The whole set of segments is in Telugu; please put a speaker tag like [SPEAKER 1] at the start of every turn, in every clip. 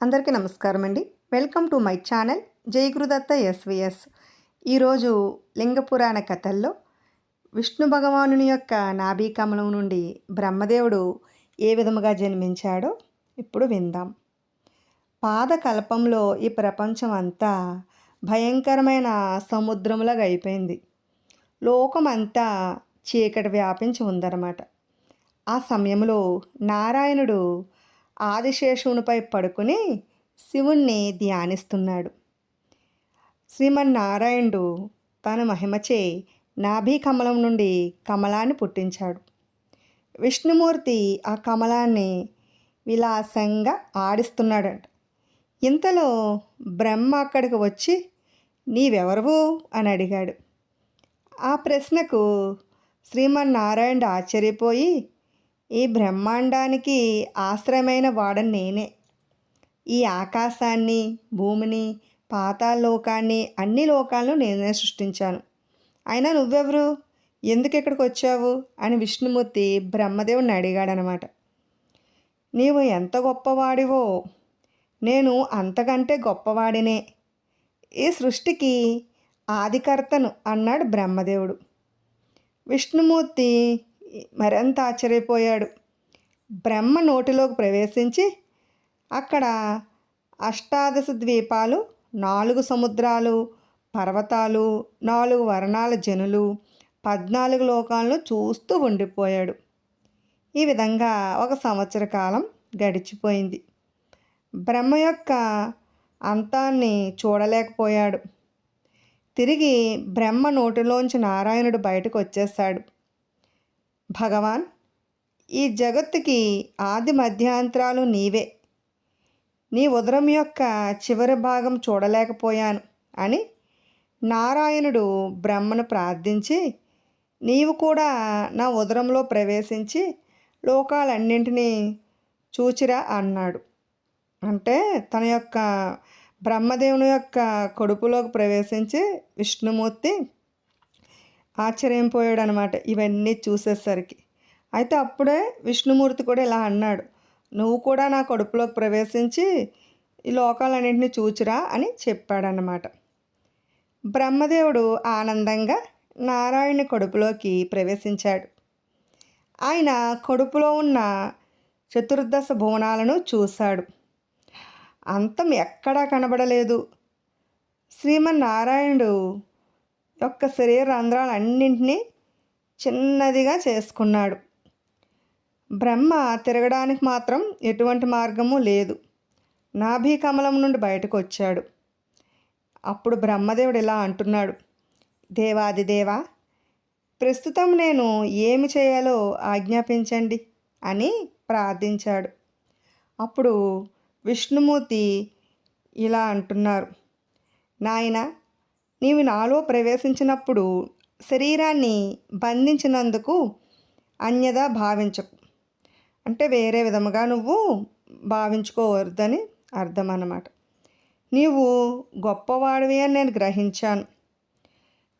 [SPEAKER 1] అందరికీ నమస్కారం అండి welcome to my channel Jayagurudatta S V S. ఈరోజు లింగపురాణ కథల్లో విష్ణు భగవానుని యొక్క నాభీ కమలం నుండి బ్రహ్మదేవుడు ఏ విధముగా జన్మించాడో ఇప్పుడు విందాం. పాదకల్పంలో ఈ ప్రపంచం అంతా భయంకరమైన సముద్రములాగా అయిపోయింది. లోకమంతా చీకటి వ్యాపించి ఉందన్నమాట. ఆ సమయంలో నారాయణుడు ఆదిశేషునిపై పడుకుని శివుణ్ణి ధ్యానిస్తున్నాడు. శ్రీమన్నారాయణుడు తన మహిమచే నాభీ కమలం నుండి కమలాన్ని పుట్టించాడు. విష్ణుమూర్తి ఆ కమలాన్ని విలాసంగా ఆడిస్తున్నాడంట. ఇంతలో బ్రహ్మ అక్కడికి వచ్చి నీవెవరువు? అని అడిగాడు. ఆ ప్రశ్నకు శ్రీమన్నారాయణుడు ఆశ్చర్యపోయి ఈ బ్రహ్మాండానికి ఆశ్రయమైన వాడని నేనే. ఈ ఆకాశాన్ని భూమిని పాతాళలోకాన్ని అన్ని లోకాలను నేనే సృష్టించాను. అయినా నువ్వెవరు? ఎందుకు ఇక్కడికి వచ్చావు? అని విష్ణుమూర్తి బ్రహ్మదేవుని అడిగాడనమాట. నీవు ఎంత గొప్పవాడివో? నేను అంతకంటే గొప్పవాడినే. ఈ సృష్టికి ఆదికర్తను అన్నాడు బ్రహ్మదేవుడు. విష్ణుమూర్తి మరింత ఆశ్చర్యపోయాడు. బ్రహ్మ నోటిలోకి ప్రవేశించి అక్కడ అష్టాదశ ద్వీపాలు నాలుగు సముద్రాలు పర్వతాలు నాలుగు వర్ణాల జనులు పద్నాలుగు లోకాలను చూస్తూ ఉండిపోయాడు. ఈ విధంగా ఒక సంవత్సర కాలం గడిచిపోయింది. బ్రహ్మ యొక్క అంతాన్ని చూడలేకపోయాడు. తిరిగి బ్రహ్మ నోటిలోంచి నారాయణుడు బయటకు వచ్చేసాడు భగవాన్ ఈ జగత్తుకి ఆది మధ్యాంతరాలు నీవే. నీ ఉదరం యొక్క చివరి భాగం చూడలేకపోయాను అని నారాయణుడు బ్రహ్మను ప్రార్థించి నీవు కూడా నా ఉదరంలో ప్రవేశించి లోకాలన్నింటినీ చూచిరా అన్నాడు. అంటే తన యొక్క బ్రహ్మదేవుని యొక్క కొడుపులోకి ప్రవేశించి విష్ణుమూర్తి ఆశ్చర్యం అనమాట ఇవన్నీ చూసేసరికి. అయితే అప్పుడే విష్ణుమూర్తి కూడా ఇలా అన్నాడు నువ్వు కూడా నా కడుపులోకి ప్రవేశించి ఈ లోకాలన్నింటినీ చూచురా అని చెప్పాడనమాట. బ్రహ్మదేవుడు ఆనందంగా నారాయణ కడుపులోకి ప్రవేశించాడు. ఆయన కడుపులో ఉన్న చతుర్దశ భువనాలను చూశాడు. అంతం ఎక్కడా కనబడలేదు. శ్రీమన్నారాయణుడు యొక్క శరీర రంధ్రాలన్నింటినీ చిన్నదిగా చేసుకున్నాడు. బ్రహ్మ తిరగడానికి మాత్రం ఎటువంటి మార్గము లేదు. నాభీ కమలం నుండి బయటకు వచ్చాడు. అప్పుడు బ్రహ్మదేవుడు ఇలా అంటున్నాడు. దేవాదిదేవా ప్రస్తుతం నేను ఏమి చేయాలో ఆజ్ఞాపించండి అని ప్రార్థించాడు. అప్పుడు విష్ణుమూర్తి ఇలా అంటున్నారు. నాయన నీవు నాలో ప్రవేశించినప్పుడు శరీరాన్ని బంధించినందుకు అన్యదా భావించకు. అంటే వేరే విధముగా నువ్వు భావించుకోవద్దని అర్థం అన్నమాట నీవు గొప్పవాడివి అని నేను గ్రహించాను.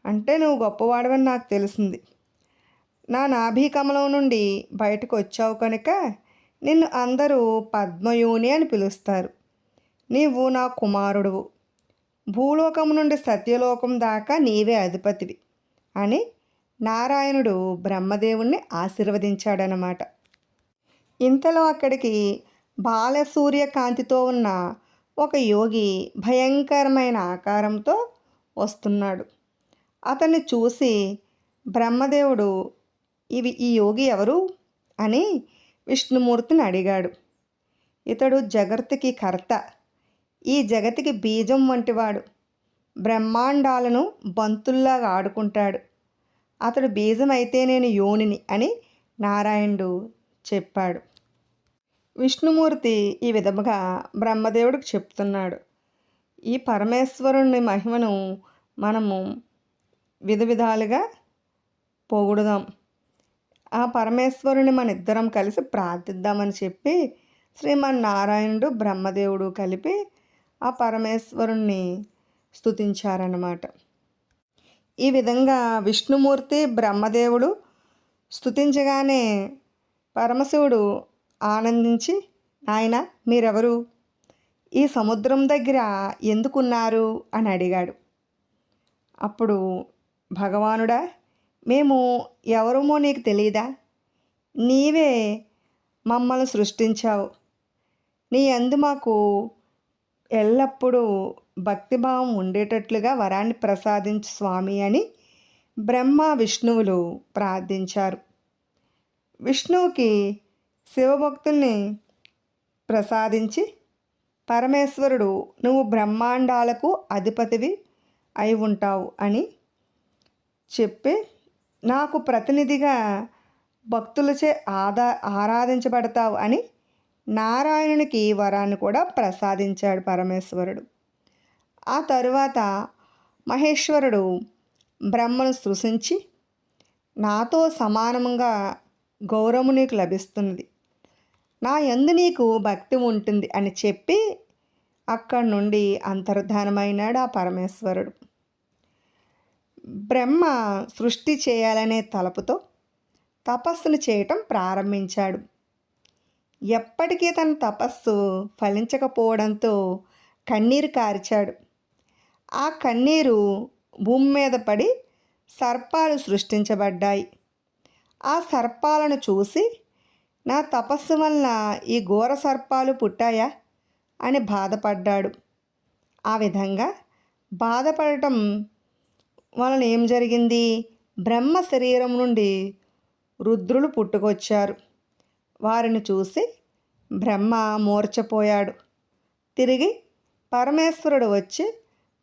[SPEAKER 1] అంటే నువ్వు గొప్పవాడివని నాకు తెలిసింది. నా నాభీకమలం నుండి బయటకు వచ్చావు కనుక నిన్ను అందరూ పద్మయోని అని పిలుస్తారు. నీవు నా కుమారుడువు. భూలోకం నుండి సత్యలోకం దాకా నీవే అధిపతివి అని నారాయణుడు బ్రహ్మదేవుణ్ణి ఆశీర్వదించాడనమాట ఇంతలో అక్కడికి బాలసూర్య కాంతితో ఉన్న ఒక యోగి భయంకరమైన ఆకారంతో వస్తున్నాడు. అతన్ని చూసి బ్రహ్మదేవుడు ఇవి ఈ యోగి ఎవరు? అని విష్ణుమూర్తిని అడిగాడు. ఇతడు జగర్తికి కర్త. ఈ జగతికి బీజం వంటివాడు. బ్రహ్మాండాలను బంతుల్లాగా ఆడుకుంటాడు. అతడు బీజం అయితే నేను యోనిని అని నారాయణుడు చెప్పాడు. విష్ణుమూర్తి ఈ విధముగా బ్రహ్మదేవుడికి చెప్తున్నాడు. ఈ పరమేశ్వరుని మహిమను మనము విధ విధాలుగా పొగుడుదాం. ఆ పరమేశ్వరుని మన ఇద్దరం కలిసి ప్రార్థిద్దామని చెప్పి శ్రీమన్నారాయణుడు బ్రహ్మదేవుడు కలిపి ఆ పరమేశ్వరుణ్ణి స్తుతించారన్నమాట. ఈ విధంగా విష్ణుమూర్తి బ్రహ్మదేవుడు స్తుతించగానే పరమశివుడు ఆనందించి ఆయన మీరెవరు? ఈ సముద్రం దగ్గర ఎందుకున్నారు? అని అడిగాడు. అప్పుడు భగవానుడా మేము ఎవరమో నీకు తెలియదా నీవే మమ్మల్ని సృష్టించావు. నీ అందు మాకు ఎల్లప్పుడూ భక్తిభావం ఉండేటట్లుగా వరాన్ని ప్రసాదించు స్వామి అని బ్రహ్మ విష్ణువులు ప్రార్థించారు. విష్ణువుకి శివభక్తుల్ని ప్రసాదించి పరమేశ్వరుడు నువ్వు బ్రహ్మాండాలకు అధిపతివి అయి ఉంటావు అని చెప్పి నాకు ప్రతినిధిగా భక్తులచే ఆదా ఆరాధించబడతావు అని నారాయణునికి వరాన్ని కూడా ప్రసాదించాడు పరమేశ్వరుడు. ఆ తరువాత మహేశ్వరుడు బ్రహ్మను సృశించి నాతో సమానంగా గౌరవము నీకు లభిస్తున్నది. నా ఎందు నీకు భక్తి ఉంటుంది అని చెప్పి అక్కడి నుండి అంతర్ధానమైనాడు ఆ పరమేశ్వరుడు. బ్రహ్మ సృష్టి చేయాలనే తలపుతో తపస్సును చేయటం ప్రారంభించాడు. ఎప్పటికీ తన తపస్సు ఫలించకపోవడంతో కన్నీరు కార్చాడు. ఆ కన్నీరు భూమి మీద పడి సర్పాలు సృష్టించబడ్డాయి. ఆ సర్పాలను చూసి నా తపస్సు వలన ఈ ఘోర సర్పాలు పుట్టాయా? అని బాధపడ్డాడు. ఆ విధంగా బాధపడటం వలన ఏం జరిగింది? బ్రహ్మ శరీరం నుండి రుద్రులు పుట్టుకొచ్చారు. వారిని చూసి బ్రహ్మ మూర్చపోయాడు తిరిగి పరమేశ్వరుడు వచ్చి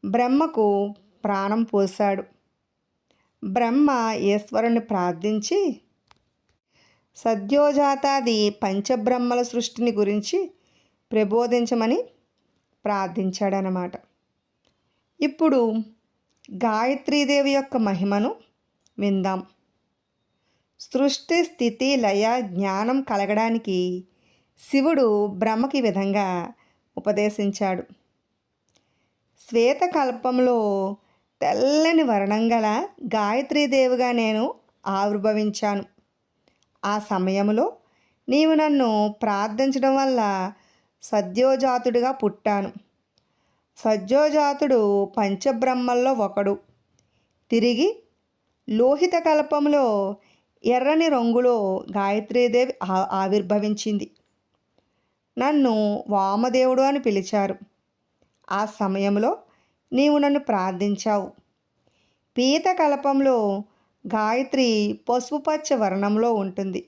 [SPEAKER 1] బ్రహ్మకు ప్రాణం పోశాడు. బ్రహ్మ ఈశ్వరుని ప్రార్థించి సద్యోజాతాది పంచబ్రహ్మల సృష్టిని గురించి ప్రబోధించమని ప్రార్థించాడనమాట ఇప్పుడు గాయత్రీదేవి యొక్క మహిమను విందాం. సృష్టి స్థితి లయ జ్ఞానం కలగడానికి శివుడు బ్రహ్మకి విధంగా ఉపదేశించాడు. శ్వేతకల్పంలో తెల్లని వర్ణం గల గాయత్రీదేవిగా నేను ఆవిర్భవించాను. ఆ సమయంలో నీవు నన్ను ప్రార్థించడం వల్ల సద్యోజాతుడిగా పుట్టాను. సద్యోజాతుడు పంచబ్రహ్మల్లో ఒకడు. తిరిగి లోహిత కల్పంలో ఎర్రని రంగులో గాయత్రీదేవి ఆ- ఆవిర్భవించింది. నన్ను వామదేవుడు అని పిలిచారు. ఆ సమయంలో నీవు నన్ను ప్రార్థించావు. పీత కలపంలో గాయత్రి పసుపుపచ్చ వర్ణంలో ఉంటుంది.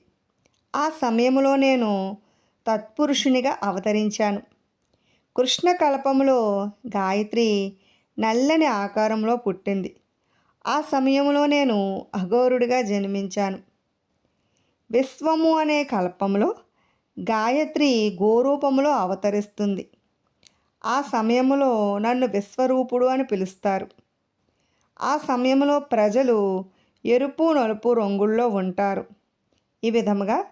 [SPEAKER 1] ఆ సమయంలో నేను తత్పురుషునిగా అవతరించాను. కృష్ణ కల్పంలో గాయత్రి నల్లని ఆకారంలో పుట్టింది. ఆ సమయంలో నేను అఘోరుడిగా జన్మించాను. విశ్వము అనే కల్పంలో గాయత్రి గోరూపంలో అవతరిస్తుంది. ఆ సమయంలో నన్ను విశ్వరూపుడు అని పిలుస్తారు. ఆ సమయంలో ప్రజలు ఎరుపు నలుపు రంగుల్లో ఉంటారు. ఈ విధముగా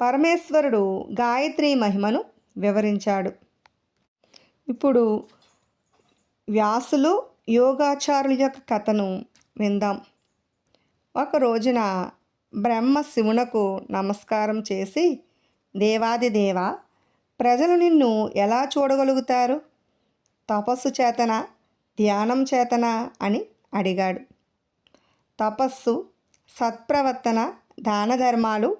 [SPEAKER 1] పరమేశ్వరుడు గాయత్రి మహిమను వివరించాడు. ఇప్పుడు వ్యాసులు యోగాచారుల యొక్క కథను విందాం. ఒక రోజున బ్రహ్మ శివునకు నమస్కారం చేసి దేవాది దేవ ప్రజలు నిన్ను ఎలా చూడగలుగుతారు? తపస్సు చేతన? ధ్యానం చేతన? అని అడిగాడు. తపస్సు సత్ప్రవర్తన దాన ధర్మాలు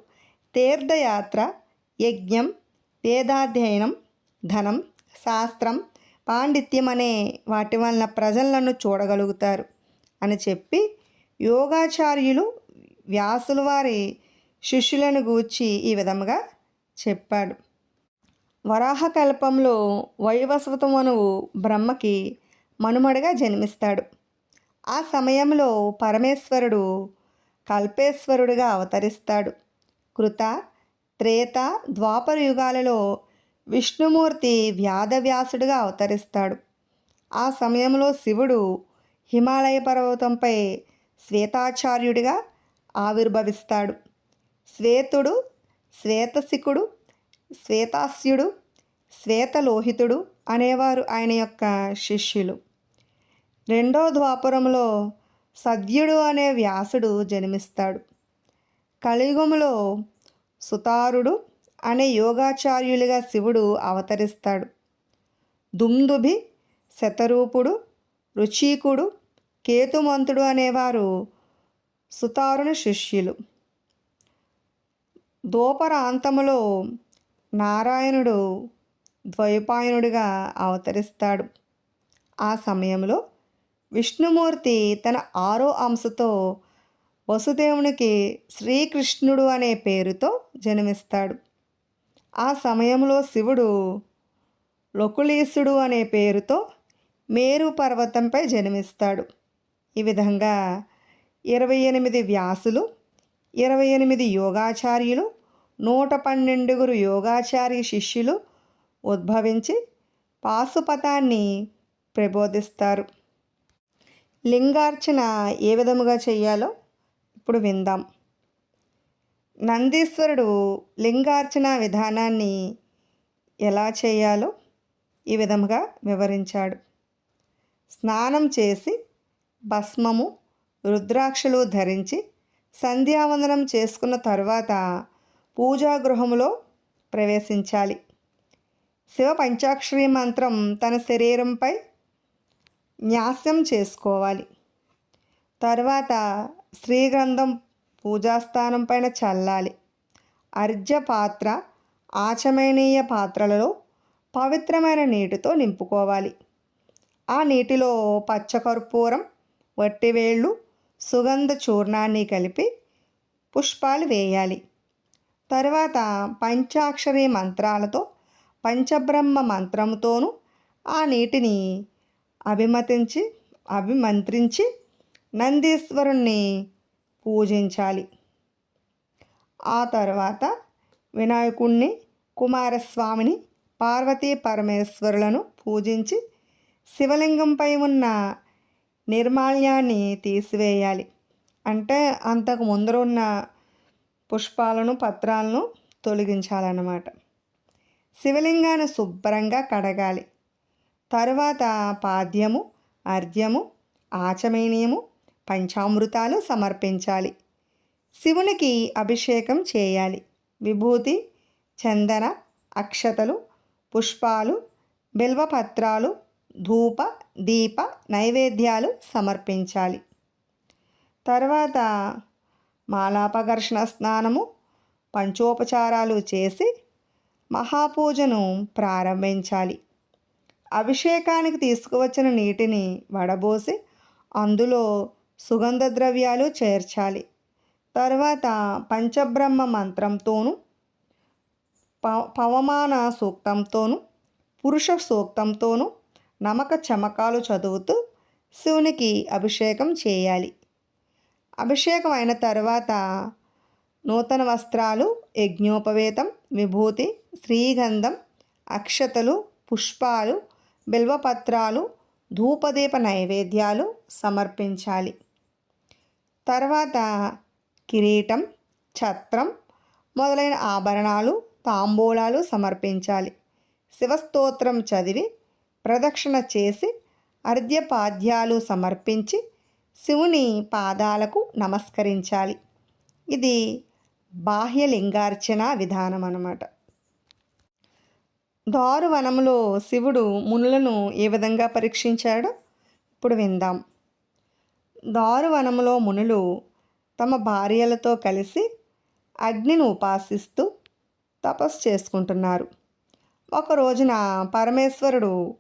[SPEAKER 1] తీర్థయాత్ర యజ్ఞం వేదాధ్యయనం ధనం శాస్త్రం పాండిత్యం అనే వాటి వలన ప్రజలను చూడగలుగుతారు అని చెప్పి యోగాచార్యులు వ్యాసుల వారి శిష్యులను గూర్చి ఈ విధముగా చెప్పాడు. వరాహకల్పంలో వైవస్వతమనువు బ్రహ్మకి మనుమడిగా జన్మిస్తాడు. ఆ సమయంలో పరమేశ్వరుడు కల్పేశ్వరుడిగా అవతరిస్తాడు. కృత త్రేత ద్వాపర యుగాలలో విష్ణుమూర్తి వ్యాధవ్యాసుడిగా అవతరిస్తాడు. ఆ సమయంలో శివుడు హిమాలయ పర్వతంపై శ్వేతాచార్యుడిగా ఆవిర్భవిస్తాడు. శ్వేతుడు శ్వేతశికుడు శ్వేతాస్యుడు శ్వేతలోహితుడు అనేవారు ఆయన యొక్క శిష్యులు. రెండో ద్వాపురంలో సద్యుడు అనే వ్యాసుడు జన్మిస్తాడు. కలియుగములో సుతారుడు అనే యోగాచార్యులుగా శివుడు అవతరిస్తాడు. దుందుభి శతరూపుడు రుచీకుడు కేతుమంతుడు అనేవారు సుతారుని శిష్యులు. దూపరాంతములో నారాయణుడు ద్వైపాయనుడిగా అవతరిస్తాడు. ఆ సమయంలో విష్ణుమూర్తి తన ఆరో అంశతో వసుదేవునికి శ్రీకృష్ణుడు అనే పేరుతో జన్మిస్తాడు. ఆ సమయంలో శివుడు లొకులీసుడు అనే పేరుతో మేరు పర్వతంపై జన్మిస్తాడు. ఈ విధంగా ఇరవై ఎనిమిది వ్యాసులు ఇరవై ఎనిమిది యోగాచార్యులు నూట పన్నెండుగురు యోగాచార్య శిష్యులు ఉద్భవించి పాశుపతాన్ని ప్రబోధిస్తారు. లింగార్చన ఏ విధముగా చేయాలో ఇప్పుడు విందాం. నందీశ్వరుడు లింగార్చన విధానాన్ని ఎలా చేయాలో ఈ విధముగా వివరించాడు. స్నానం చేసి భస్మము రుద్రాక్షలు ధరించి సంధ్యావందనం చేసుకున్న తర్వాత పూజాగృహంలో ప్రవేశించాలి. శివ పంచాక్షరి మంత్రం తన శరీరంపై న్యాసం చేసుకోవాలి. తర్వాత శ్రీగంధం పూజాస్థానం పైన చల్లాలి. అర్జ పాత్ర ఆచమనీయ పాత్రలలో పవిత్రమైన నీటితో నింపుకోవాలి. ఆ నీటిలో పచ్చకర్పూరం వట్టివేళ్ళు సుగంధ చూర్ణాన్ని కలిపి పుష్పాలు వేయాలి. తర్వాత పంచాక్షరి మంత్రాలతో పంచబ్రహ్మ మంత్రంతోనూ ఆ నీటిని అభిమతించి అభిమంత్రించి నందీశ్వరుణ్ణి పూజించాలి. ఆ తర్వాత వినాయకుణ్ణి కుమారస్వామిని పార్వతీ పరమేశ్వరులను పూజించి శివలింగంపై ఉన్న నిర్మాల్యాన్ని తీసివేయాలి. అంటే అంతకు ముందర ఉన్న పుష్పాలను పత్రాలను తొలగించాలన్నమాట. శివలింగాన్ని శుభ్రంగా కడగాలి. తరువాత పాద్యము అర్ఘ్యము ఆచమేనీయము పంచామృతాలు సమర్పించాలి. శివునికి అభిషేకం చేయాలి. విభూతి చందన అక్షతలు పుష్పాలు బిల్వపత్రాలు ధూప దీప నైవేద్యాలు సమర్పించాలి. తర్వాత మాలాపఘర్షణ స్నానము పంచోపచారాలు చేసి మహాపూజను ప్రారంభించాలి. అభిషేకానికి తీసుకువచ్చిన నీటిని వడబోసి అందులో సుగంధ ద్రవ్యాలు చేర్చాలి. తర్వాత పంచబ్రహ్మ మంత్రంతోనూ పవమాన సూక్తంతోనూ పురుష సూక్తంతోనూ నమక చమకాలు చదువుతూ శివునికి అభిషేకం చేయాలి. అభిషేకం అయిన తర్వాత నూతన వస్త్రాలు యజ్ఞోపవేతం విభూతి శ్రీగంధం అక్షతలు పుష్పాలు బిల్వపత్రాలు ధూపదీప నైవేద్యాలు సమర్పించాలి. తర్వాత కిరీటం ఛత్రం మొదలైన ఆభరణాలు తాంబూలాలు సమర్పించాలి. శివస్తోత్రం చదివి ప్రదక్షిణ చేసి అర్ఘ్యపాద్యాలు సమర్పించి శివుని పాదాలకు నమస్కరించాలి. ఇది బాహ్య లింగార్చన విధానం అన్నమాట. దారువనంలో శివుడు మునులను ఏ విధంగా పరీక్షించాడో? ఇప్పుడు విందాం. దారువనంలో మునులు తమ భార్యలతో కలిసి అగ్నిని ఉపాసిస్తూ తపస్సు చేసుకుంటున్నారు. ఒక రోజున పరమేశ్వరుడు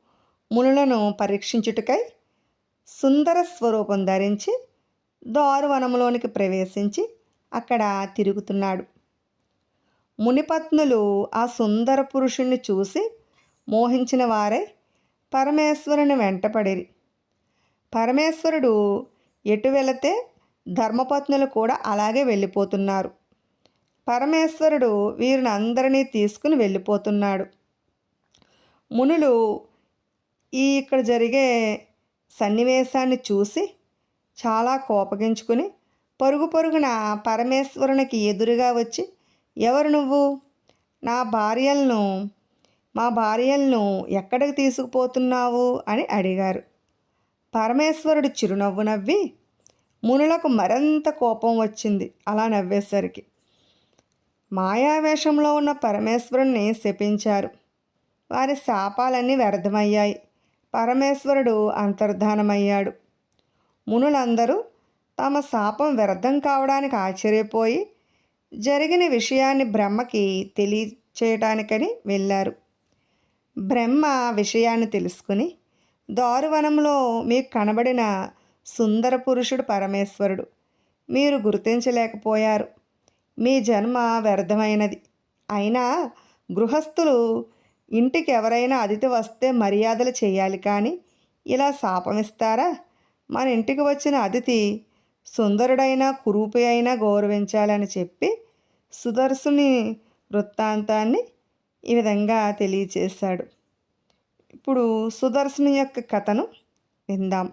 [SPEAKER 1] మునులను పరీక్షించుటకై సుందర స్వరూపం ధరించి దారువనంలోనికి ప్రవేశించి అక్కడ తిరుగుతున్నాడు. మునిపత్నులు ఆ సుందర పురుషుణ్ణి చూసి మోహించిన వారై పరమేశ్వరుని వెంటపడిరి. పరమేశ్వరుడు ఎటు వెళితే ధర్మపత్నులు కూడా అలాగే వెళ్ళిపోతున్నారు. పరమేశ్వరుడు వీరిని అందరినీ తీసుకుని వెళ్ళిపోతున్నాడు. మునులు ఈ ఇక్కడ జరిగే సన్నివేశాన్ని చూసి చాలా కోపగించుకుని పరుగు పరుగున పరమేశ్వరునికి ఎదురుగా వచ్చి ఎవరు నువ్వు? నా భార్యలను మా భార్యలను ఎక్కడికి తీసుకుపోతున్నావు? అని అడిగారు. పరమేశ్వరుడు చిరునవ్వు నవ్వి మునులకు మరింత కోపం వచ్చింది అలా నవ్వేసరికి. మాయావేషంలో ఉన్న పరమేశ్వరుణ్ణి శపించారు. వారి శాపాలన్నీ వ్యర్థమయ్యాయి. పరమేశ్వరుడు అంతర్ధానమయ్యాడు. మునులందరూ తమ శాపం వ్యర్థం కావడానికి ఆశ్చర్యపోయి జరిగిన విషయాన్ని బ్రహ్మకి తెలియచేయటానికని వెళ్ళారు. బ్రహ్మ విషయాన్ని తెలుసుకుని దారువనంలో మీకు కనబడిన సుందర పురుషుడు పరమేశ్వరుడు. మీరు గుర్తించలేకపోయారు. మీ జన్మ వ్యర్థమైనది. అయినా గృహస్థులు ఇంటికి ఎవరైనా అతిథి వస్తే మర్యాదలు చేయాలి కానీ ఇలా శాపమిస్తారా మన ఇంటికి వచ్చిన అతిథి సుందరుడైన కురూపి అయినా గౌరవించాలని చెప్పి సుదర్శుని వృత్తాంతాన్ని ఈ విధంగా తెలియచేశాడు. ఇప్పుడు సుదర్శను యొక్క కథను విందాం.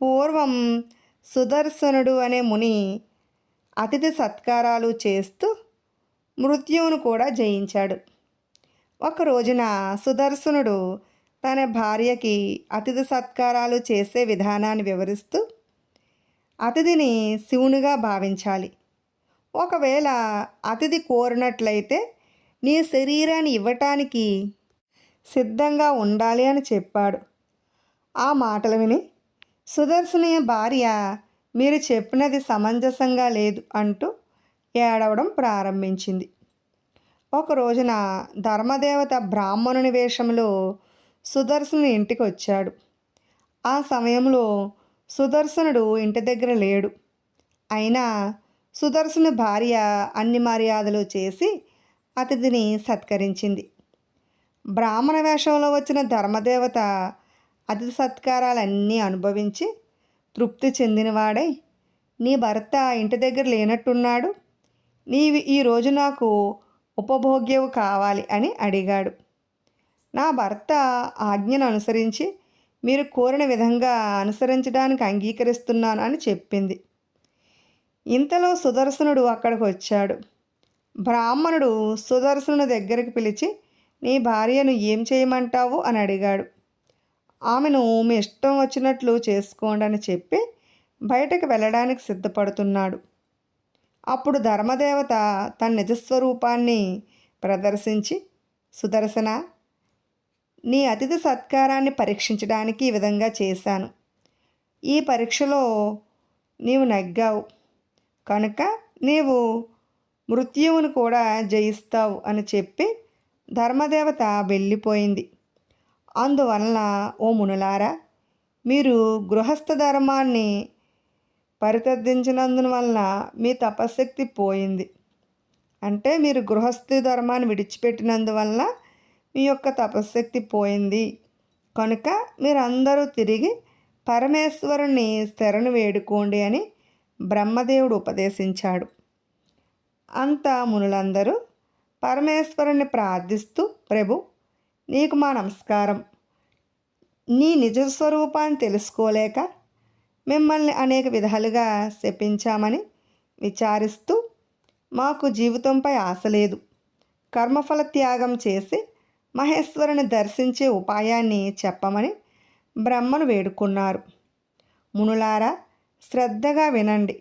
[SPEAKER 1] పూర్వం సుదర్శనుడు అనే ముని అతిథి సత్కారాలు చేస్తూ మృత్యువును కూడా జయించాడు. ఒక రోజున సుదర్శనుడు తన భార్యకి అతిథి సత్కారాలు చేసే విధానాన్ని వివరిస్తూ అతిథిని శివునిగా భావించాలి. ఒకవేళ అతిథి కోరినట్లయితే నీ శరీరాన్ని ఇవ్వటానికి సిద్ధంగా ఉండాలి అని చెప్పాడు. ఆ మాటలు విని సుదర్శని భార్య మీరు చెప్పినది సమంజసంగా లేదు అంటూ ఏడవడం ప్రారంభించింది. ఒక రోజున ధర్మదేవత బ్రాహ్మణుని వేషంలో సుదర్శనుని ఇంటికి వచ్చాడు. ఆ సమయంలో సుదర్శనుడు ఇంటి దగ్గర లేడు. అయినా సుదర్శను భార్య అన్ని మర్యాదలు చేసి అతిథిని సత్కరించింది. బ్రాహ్మణ వేషంలో వచ్చిన ధర్మదేవత అతిథి సత్కారాలన్నీ అనుభవించి తృప్తి చెందినవాడై నీ భర్త ఇంటి దగ్గర లేనట్టున్నాడు. నీవి ఈరోజు నాకు ఉపభోగ్యవు కావాలి అని అడిగాడు. నా భర్త ఆజ్ఞను అనుసరించి మీరు కోరిన విధంగా అనుసరించడానికి అంగీకరిస్తున్నాను అని చెప్పింది. ఇంతలో సుదర్శనుడు అక్కడికి వచ్చాడు. బ్రాహ్మణుడు సుదర్శనుని దగ్గరికి పిలిచి నీ భార్యను ఏం చేయమంటావు అని అడిగాడు. ఆమెను మీ ఇష్టం వచ్చినట్లు చేసుకోండి అని చెప్పి బయటకు వెళ్ళడానికి సిద్ధపడుతున్నాడు. అప్పుడు ధర్మదేవత తన నిజస్వరూపాన్ని ప్రదర్శించి సుదర్శన నీ అతిథి సత్కారాన్ని పరీక్షించడానికి ఈ విధంగా చేశాను. ఈ పరీక్షలో నీవు నగ్గావు. కనుక నీవు మృత్యువును కూడా జయిస్తావు అని చెప్పి ధర్మదేవత వెళ్ళిపోయింది. అందువలన ఓ మునులారా మీరు గృహస్థ ధర్మాన్ని పరితర్థించినందున వలన మీ తపశక్తి పోయింది. అంటే మీరు గృహస్థి ధర్మాన్ని విడిచిపెట్టినందువలన మీ యొక్క తపశక్తి పోయింది. కనుక మీరందరూ తిరిగి పరమేశ్వరుని శరణు వేడుకోండి అని బ్రహ్మదేవుడు ఉపదేశించాడు. అంత మునులందరూ పరమేశ్వరుని ప్రార్థిస్తూ ప్రభు నీకు మా నమస్కారం. నీ నిజ స్వరూపాన్ని తెలుసుకోలేక మిమ్మల్ని అనేక విధాలుగా శపించామని విచారిస్తూ మాకు జీవితంపై ఆశ లేదు. కర్మఫల త్యాగం చేసి మహేశ్వరుని దర్శించే ఉపాయాన్ని చెప్పమని బ్రహ్మను వేడుకున్నారు. మునులారా శ్రద్ధగా వినండి.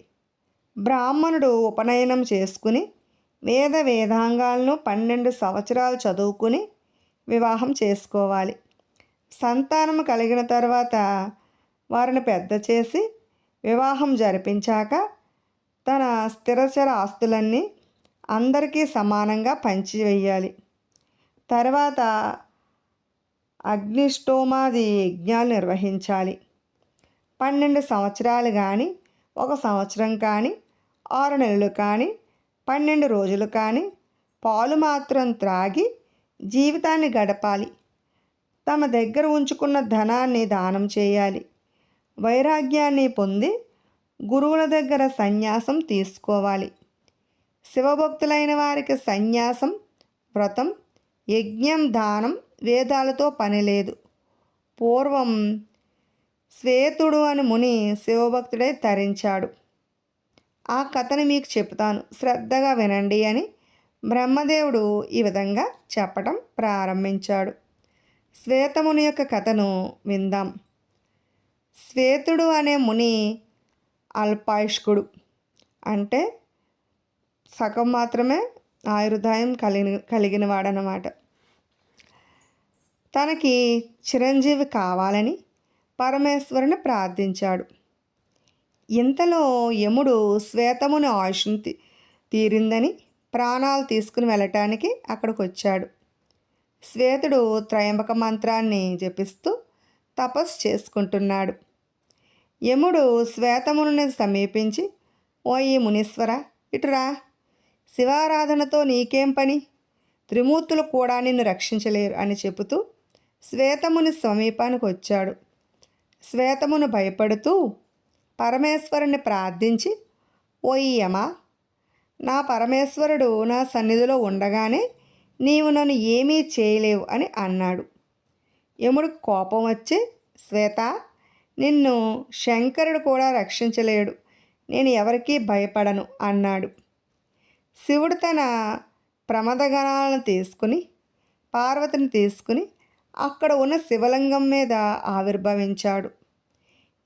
[SPEAKER 1] బ్రాహ్మణుడు ఉపనయనం చేసుకుని వేద వేదాంగాలను పన్నెండు సంవత్సరాలు చదువుకుని వివాహం చేసుకోవాలి. సంతానం కలిగిన తర్వాత వారిని పెద్ద చేసి వివాహం జరిపించాక తన స్థిరచర ఆస్తులన్నీ అందరికీ సమానంగా పంచివేయాలి తర్వాత అగ్నిష్టోమాది యజ్ఞాలు నిర్వహించాలి. పన్నెండు సంవత్సరాలు కానీ ఒక సంవత్సరం కానీ ఆరు నెలలు కానీ పన్నెండు రోజులు కానీ పాలు మాత్రం త్రాగి జీవితాన్ని గడపాలి. తమ దగ్గర ఉంచుకున్న ధనాన్ని దానం చేయాలి. వైరాగ్యాన్ని పొంది గురువుల దగ్గర సన్యాసం తీసుకోవాలి. శివభక్తులైన వారికి సన్యాసం వ్రతం యజ్ఞం దానం వేదాలతో పని లేదు. పూర్వం శ్వేతుడు అని ముని శివభక్తుడే తరించాడు. ఆ కథని మీకు చెప్తాను. శ్రద్ధగా వినండి అని బ్రహ్మదేవుడు ఈ విధంగా చెప్పటం ప్రారంభించాడు. శ్వేతముని యొక్క కథను విందాం. శ్వేతుడు అనే ముని అల్పాయుష్కుడు. అంటే సగం మాత్రమే ఆయుర్దాయం కలిగిన కలిగిన వాడనమాట తనకి చిరంజీవి కావాలని పరమేశ్వరుని ప్రార్థించాడు. ఇంతలో యముడు శ్వేతముని ఆయుష్ను తీరిందని ప్రాణాలు తీసుకుని వెళ్ళటానికి అక్కడికి వచ్చాడు శ్వేతుడు త్రయంబక మంత్రాన్ని జపిస్తూ తపస్సు చేసుకుంటున్నాడు. యముడు శ్వేతముని సమీపించి ఓ ఈ మునీశ్వర ఇటురా. శివారాధనతో నీకేం పని? త్రిమూర్తులు కూడా నిన్ను రక్షించలేరు అని చెబుతూ శ్వేతముని సమీపానికి వచ్చాడు. శ్వేతమును భయపడుతూ పరమేశ్వరుని ప్రార్థించి ఓయ్యమా యమా నా పరమేశ్వరుడు నా సన్నిధిలో ఉండగానే నీవు నన్ను ఏమీ చేయలేవు అని అన్నాడు. యముడికి కోపం వచ్చి శ్వేత నిన్ను శంకరుడు కూడా రక్షించలేడు. నేను ఎవరికీ భయపడను అన్నాడు. శివుడు తన ప్రమదగణాలను తీసుకుని పార్వతిని తీసుకుని అక్కడ ఉన్న శివలింగం మీద ఆవిర్భవించాడు.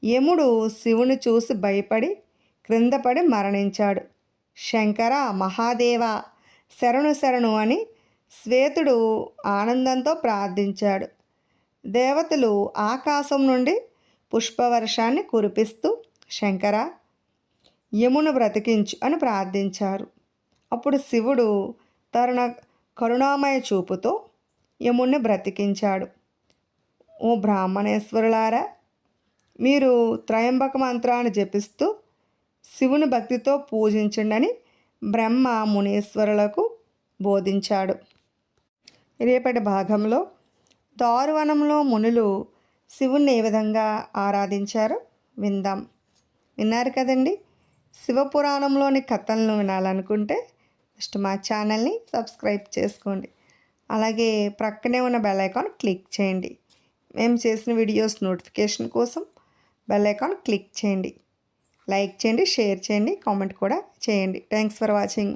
[SPEAKER 1] యముడు శివుని చూసి భయపడి క్రిందపడి మరణించాడు. శంకర మహాదేవ శరణు శరణు అని శ్వేతుడు ఆనందంతో ప్రార్థించాడు. దేవతలు ఆకాశం నుండి పుష్పవర్షాన్ని కురిపిస్తూ శంకర యమును బ్రతికించు అని ప్రార్థించారు. అప్పుడు శివుడు తరుణ కరుణామయ చూపుతో యముణ్ణి బ్రతికించాడు. ఓ బ్రాహ్మణేశ్వరులారా మీరు త్రయంబక మంత్రాన్ని జపిస్తూ శివుని భక్తితో పూజించండి బ్రహ్మ మునీశ్వరులకు బోధించాడు. రేపటి భాగంలో దారువనంలో మునులు శివుణ్ణి ఏ విధంగా ఆరాధించారో విందాం. విన్నారు కదండి? శివపురాణంలోని కథలను వినాలనుకుంటే ఫస్ట్ మా ఛానల్ని సబ్స్క్రైబ్ చేసుకోండి. అలాగే ప్రక్కనే ఉన్న బెల్ ఐకాన్ క్లిక్ చేయండి. మేము చేసిన వీడియోస్ నోటిఫికేషన్ కోసం బెల్ ఐకాన్ క్లిక్ చేయండి. లైక్ చేయండి షేర్ చేయండి కామెంట్ కూడా చేయండి. Thanks for watching.